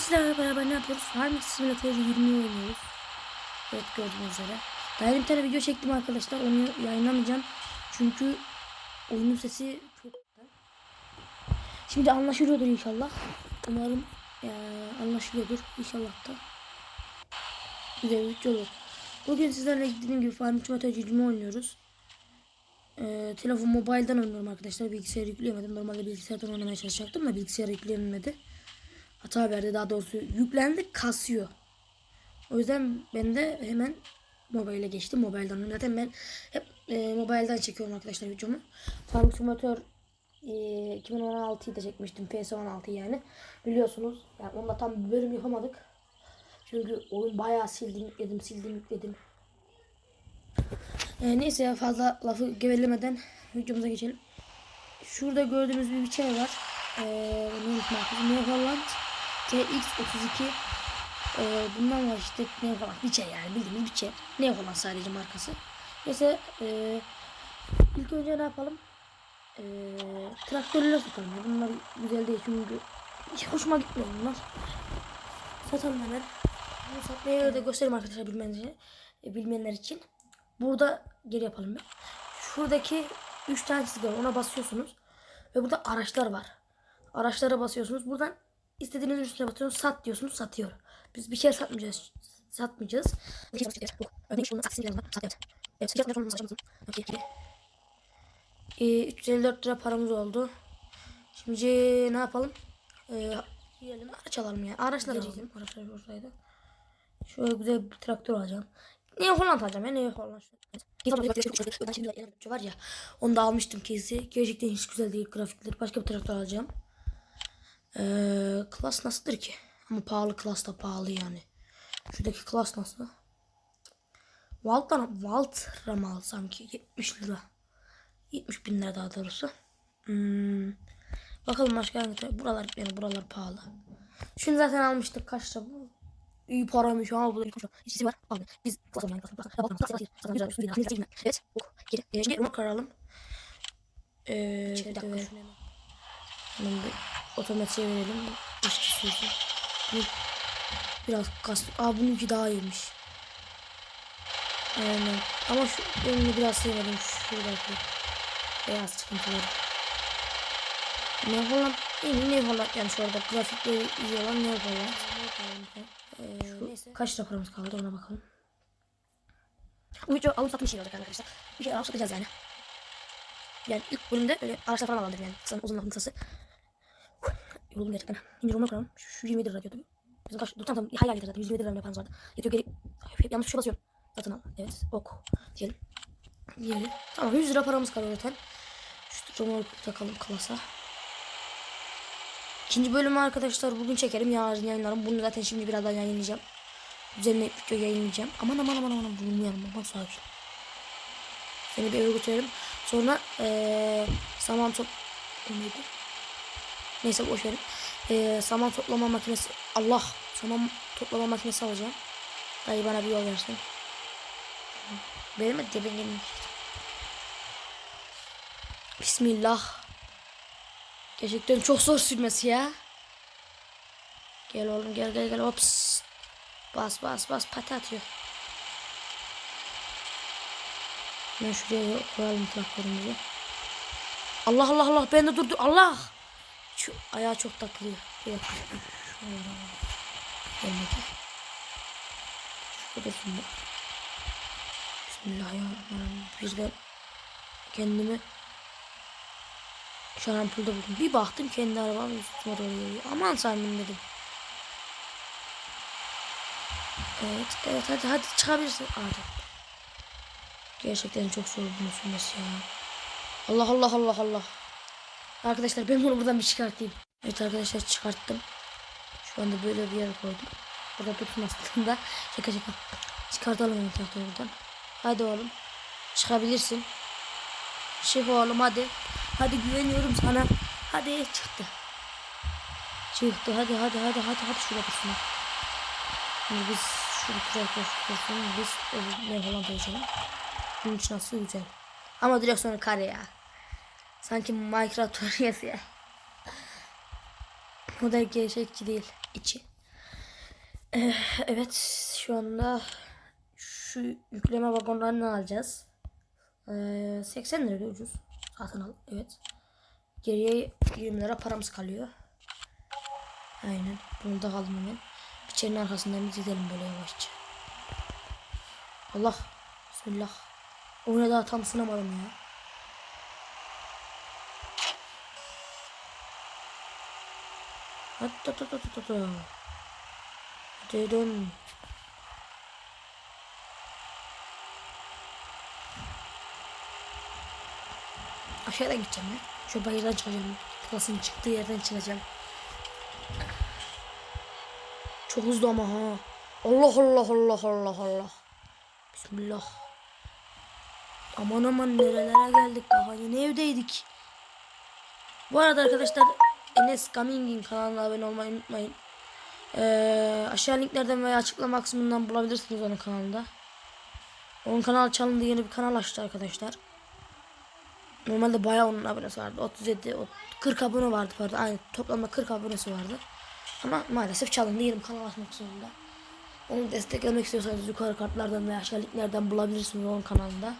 sizlerle beraber ne yapıyoruz? Farming Simulator 20 oynuyoruz. Evet gördüğünüz üzere. Daha bir tane video çektim arkadaşlar. Onu yayınlamayacağım. Çünkü oyunun sesi çok Şimdi anlaşılıyordur inşallah. Umarım eee, anlaşılıyordur inşallah da. Güzel bir olur. Bugün sizlerle dediğim gibi Farming Simulator 20 oynuyoruz. Ee, telefon mobilden oynuyorum arkadaşlar. Bilgisayar yükleyemedim. Normalde bilgisayardan oynamaya çalışacaktım da bilgisayar yükleyemedi. Hata verdi daha doğrusu. Yüklendi kasıyor. O yüzden ben de hemen mobile geçtim. Oynadım. Zaten ben hep e, mobilden çekiyorum arkadaşlar videomu. Farming Simulator e, 2016'yı da çekmiştim. PS16 yani. Biliyorsunuz. Yani onda tam bir bölüm yapamadık. Çünkü oyun bayağı sildim yükledim sildim yükledim. Ee, neyse fazla lafı gevelemeden videomuza geçelim. Şurada gördüğünüz bir biçey var. Ee, neymiş markası? Neoholland TX32 ee, bundan var işte Neoholland biçey yani bildiğimiz biçey. Neoholland sadece markası. Neyse ee, ilk önce ne yapalım? Ee, traktörleri satalım. Bunlar güzel değil çünkü hiç hoşuma gitmiyor bunlar. Satalım hemen. Bunu satmaya da göstereyim arkadaşlar bilmeyenler, bilmeyenler için. Burada geri yapalım bir. Şuradaki 3 tane çizgi var. Ona basıyorsunuz. Ve burada araçlar var. Araçlara basıyorsunuz. Buradan istediğiniz üstüne basıyorsunuz. Sat diyorsunuz. Satıyor. Biz bir şey satmayacağız. Satmayacağız. Örneğin şunun aksini yazma. Satıyoruz. Evet. Sıcak şunu satacağım. Okey. Ee, 354 lira paramız oldu. Şimdi ne yapalım? Ee. Araç alalım ya. Araçlar alalım. Araçlar buradaydı. Şöyle güzel bir traktör alacağım. Niye Holland alacağım ya? Niye Holland? Var ya. Onu da almıştım kezi. Gerçekten hiç güzel değil grafikleri. Başka bir traktör alacağım. Ee, klas nasıldır ki? Ama pahalı klas da pahalı yani. Şuradaki klas nasıl? Valt'tan Valtra mı alsam ki? 70 lira. 70 bin lira daha doğrusu. Hmm. Bakalım başka hangi Buralar yani buralar pahalı. Şunu zaten almıştık. Kaçta bu? İyi paramış ama bu da İşçisi var. Abi biz. Evet. Şimdi karalım. Ee, bir dakika. Hemen bir otomatiğe verelim. İşçi sözü. Bu biraz kas. Aa bununki daha iyiymiş. Aynen. Ama şu önünü biraz sevmedim. Şuradaki beyaz çıkıntıları. Ne falan? İyi ne falan yani şu anda grafikleri iyi olan ne falan? Ee, Şu kaç lira paramız kaldı ona bakalım. Video alıp satmış şey olacak arkadaşlar. Bir şey alıp satacağız yani. Yani ilk bölümde öyle araçlar falan aldım yani. Kısa, uzun lafın kısası. Yoruldum gerçekten. İnce romana koyalım. Şu, şu 27 lira diyordu. Bizim kaç, dur tamam tamam hayal getir zaten 127 lira yaparız vardı. Yetiyor geri. Hep yanlış bir şey basıyorum. Satın al. Evet ok diyelim. Diyelim. Tamam 100 lira paramız kalıyor zaten. Şu romana takalım klasa. İkinci bölümü arkadaşlar bugün çekerim. Yarın yayınlarım. Bunu zaten şimdi birazdan yayınlayacağım. Üzerine video yayınlayacağım. Aman aman aman aman vurmayalım. Aman sakin. Seni bir eve götürelim. Sonra ee, saman top... O neydi? Neyse boş verin. Ee, saman toplama makinesi... Allah! Saman toplama makinesi alacağım. Dayı bana bir yol versin. Benim de dibim Bismillah. Gerçekten çok zor sürmesi ya. Gel oğlum gel gel gel hops. Bas bas bas pati atıyor. Ben şuraya koyalım traktörümüzü. Allah Allah Allah ben de durdu Allah. Şu ayağı çok takılıyor. Bir dakika. Gelmedi. Şurada şimdi. Bismillahirrahmanirrahim. De kendimi şarampulda buldum. Bir baktım kendi arabam üstüme doğru geliyor. Aman sandım dedim. Evet, evet hadi hadi çıkabilirsin. Hadi. Gerçekten çok zor bunu sürmesi ya. Allah Allah Allah Allah. Arkadaşlar ben bunu buradan bir çıkartayım. Evet arkadaşlar çıkarttım. Şu anda böyle bir yere koydum. Burada dursun aslında. Şaka şaka. Çıkartalım onu traktörü buradan. Hadi oğlum. Çıkabilirsin. Çık oğlum hadi. Hadi güveniyorum sana. Hadi çıktı. Çıktı hadi hadi hadi hadi hadi şurada dursun. Şimdi biz şurada traktör dursun. Biz öbür ne falan koyacağım. Bunun için nasıl güzel. Ama direksiyonu kare ya. Sanki Minecraft oynayası ya. Model gerçekçi değil. içi. Eh, Evet şu anda şu yükleme vagonlarını alacağız. Ee, 80 lira ucuz. Satın al. Evet. Geriye 20 lira paramız kalıyor. Aynen. Bunu da aldım hemen. Biçerin arkasından biz gidelim böyle yavaşça. Allah. Bismillah. Oyuna daha tam sınamadım ya. Hatta. Dedim. Aşağıdan gideceğim ya. Şu bayırdan çıkacağım. Klasın çıktığı yerden çıkacağım. Çok hızlı ama ha. Allah Allah Allah Allah Allah. Bismillah. Aman aman nerelere geldik daha yeni evdeydik. Bu arada arkadaşlar Enes Gaming'in kanalına abone olmayı unutmayın. Ee, aşağı linklerden veya açıklama kısmından bulabilirsiniz onun kanalında. Onun kanal çalındı yeni bir kanal açtı arkadaşlar. Normalde bayağı onun abonesi vardı. 37, o- 40 abone vardı pardon. Aynı toplamda 40 abonesi vardı. Ama maalesef çalındı. Yeni bir kanal açmak zorunda. Onu desteklemek istiyorsanız yukarı kartlardan veya aşağı linklerden bulabilirsiniz onun kanalında.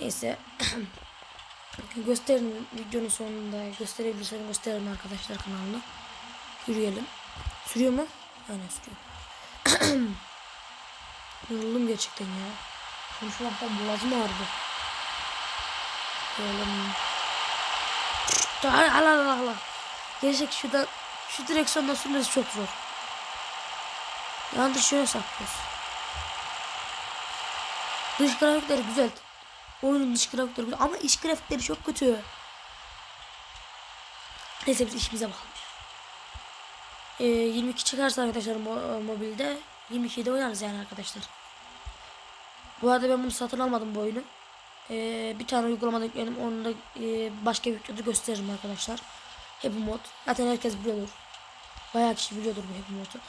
Neyse. gösterin videonun sonunda gösterebilirseniz gösterin arkadaşlar kanalını. Yürüyelim. Sürüyor mu? Aynen sürüyor. Yoruldum gerçekten ya. Konuşmaktan boğazım ağrıdı. Yoruldum. Allah Allah Allah. Gerçek şurada şu direksiyonda sürmesi çok zor. Yanlış yöne saplıyoruz. Dış grafikleri güzel. Oyunun dış grafikleri güzel ama iç grafikleri çok kötü. Neyse biz işimize bakalım. Ee, 22 çıkarsa arkadaşlar mo- mobilde 22'de oynarız yani arkadaşlar. Bu arada ben bunu satın almadım bu oyunu. Ee, bir tane uygulamada yükledim. Onu da e, başka bir videoda gösteririm arkadaşlar. Happy Mod. Zaten herkes biliyordur. Bayağı kişi biliyordur bu Happy Mod'u.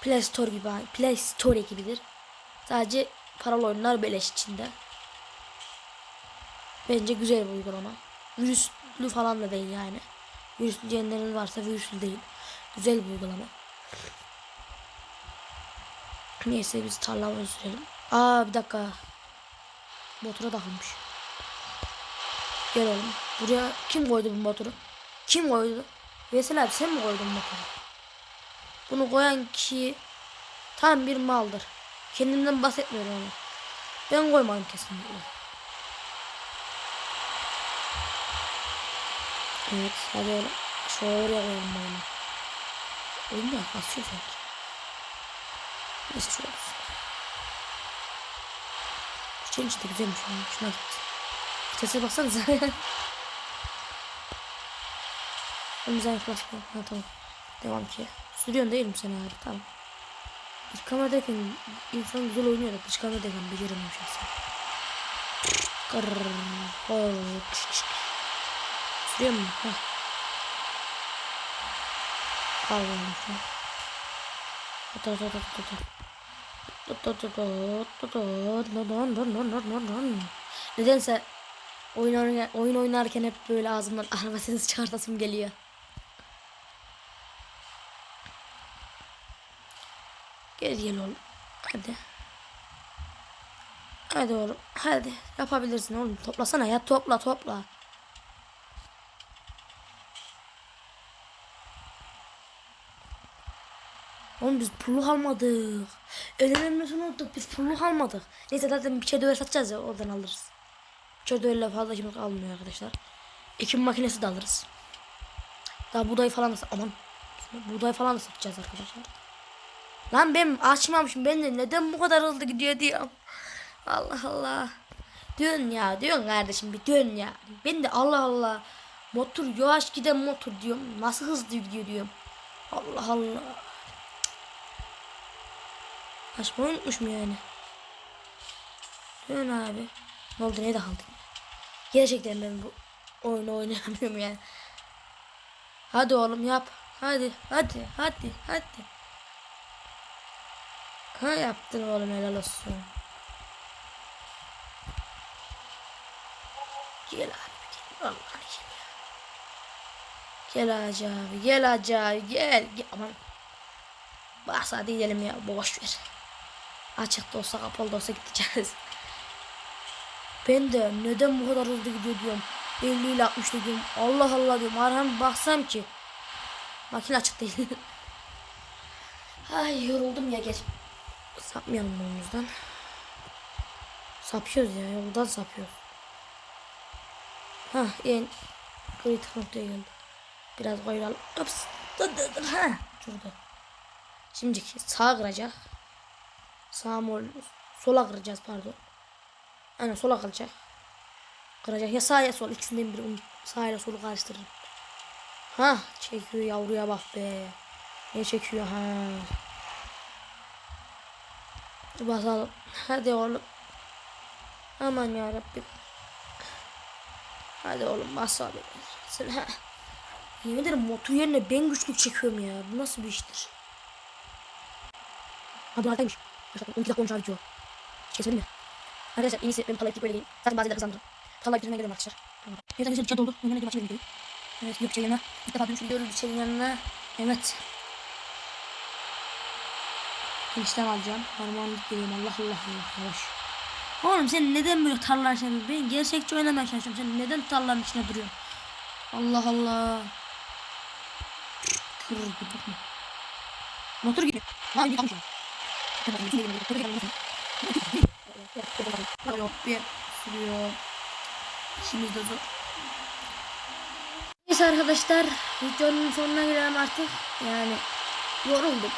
Play Store gibi, Play Store gibidir. Sadece paralı oyunlar beleş içinde. Bence güzel bir uygulama. Virüslü falan da değil yani. Virüslü diyenlerin varsa virüslü değil. Güzel bir uygulama. Neyse biz tarlamızı sürelim. Aa bir dakika. Motora takılmış. Gel oğlum. Buraya kim koydu bu motoru? Kim koydu? Veysel abi sen mi koydun motoru? Bunu koyan kişi tam bir maldır. Kendimden bahsetmiyorum onu. Ben koymadım kesinlikle. Evet hadi. Şöyle oraya koyalım bunu. Oyun da kasıyor sanki. Neyse şöyle olsun. Çiçeğin içi de güzelmiş. Şuna git. Vitese baksanıza. Önümüze yaklaşma. Ha tamam. Devam ki. Sürüyorsun değil mi sen abi? Tamam. İlk kameradayken insan güzel oynuyor da dış kameradayken beceremiyorum şahsen. Kırrrr. Mu? Hah. Allah'ım şuna. Ata ata ata ata. Nedense oyun oynarken, oyun oynarken hep böyle ağzımdan araba sesi çıkartasım geliyor. Gel gel oğlum. Hadi. Hadi oğlum. Hadi. Yapabilirsin oğlum. Toplasana ya. Topla topla. Oğlum biz pulluk almadık. En önemlisini unuttuk. Biz pulluk almadık. Neyse zaten bir şey döver satacağız ya. Oradan alırız. Bir şey döverle fazla kimlik almıyor arkadaşlar. Ekim makinesi de alırız. Daha buğday falan da Aman. Buğday falan da satacağız arkadaşlar. Lan ben açmamışım. Ben de neden bu kadar hızlı gidiyor diyorum. Allah Allah. Dön ya diyorsun kardeşim bir dön ya. Ben de Allah Allah. Motor yavaş giden motor diyorum. Nasıl hızlı gidiyor diyorum. Allah Allah. Açmayı unutmuşum yani. Dön abi. Ne oldu ne de? Gerçekten ben bu oyunu oynayamıyorum yani. Hadi oğlum yap. Hadi hadi hadi hadi. Ha yaptın oğlum helal olsun. Gel abi gel. Allah'ını gel. Gel hacı abi gel hacı abi gel. gel. Aman. Varsa diyelim ya boş ver. Açık da olsa kapalı da olsa gideceğiz. Ben de neden bu kadar hızlı gidiyor diyorum. 50 ile 60 diyorum. Allah Allah diyorum. Arhan baksam ki. Makine açık değil. Ay yoruldum ya gel. Sapmayalım yolumuzdan. Sapıyoruz ya yoldan sapıyoruz. Ha en kritik noktaya geldi. Biraz koyalım. Ups. Dur dur dur. Ha şurada. Şimdi sağa kıracak. Sağa mı ol- sola kıracağız pardon. Aynen sola kıracak. Kıracak ya sağ ya sol ikisinden biri. Sağ ile solu karıştırırım. Ha çekiyor yavruya bak be. Ne çekiyor ha. Basalım. Hadi oğlum. Aman ya Rabbim. Hadi oğlum bas abi. Sen ha. Yemin ederim motor yerine ben güçlük çekiyorum ya. Bu nasıl bir iştir? Ha bu Başladım. 12 dakika olmuş abi video. Şey söyleyeyim mi? Arkadaşlar en iyisi benim talep böyle değil. Zaten bazı yerler kazandım. Talep yüzünden geliyorum arkadaşlar. Tamam. Evet arkadaşlar. Ondan önce başka bir videoyu. Evet şey yanına. İlk defa dönüş gidiyoruz şeyin yanına. Evet. Enişten alacağım. Harmanlık geliyorum. Allah Allah Allah. Yavaş. Oğlum sen neden böyle tarlalar şey yapıyorsun? Ben gerçekçi oynamaya çalışıyorum. Sen neden tarlanın içine duruyorsun? Allah Allah. Kırır bir bakma. Motor gibi. Ha bir kalmış. Yok bir sürüyor. İşimiz de zor. Neyse arkadaşlar videonun sonuna gelelim artık. Yani yoruldum.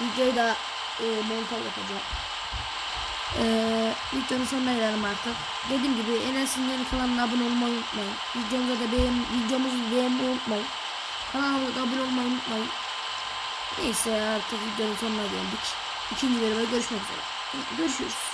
Videoyu da e, montaj yapacağım. E, videonun sonuna gelelim artık. Dediğim gibi Enes'in yeni kanalına abone olmayı unutmayın. Videomuza da beğen, videomuzu beğenmeyi unutmayın. Kanalıma abone olmayı unutmayın. Neyse artık videonun sonuna geldik. İkinci bölüme görüşmek üzere. Görüşürüz.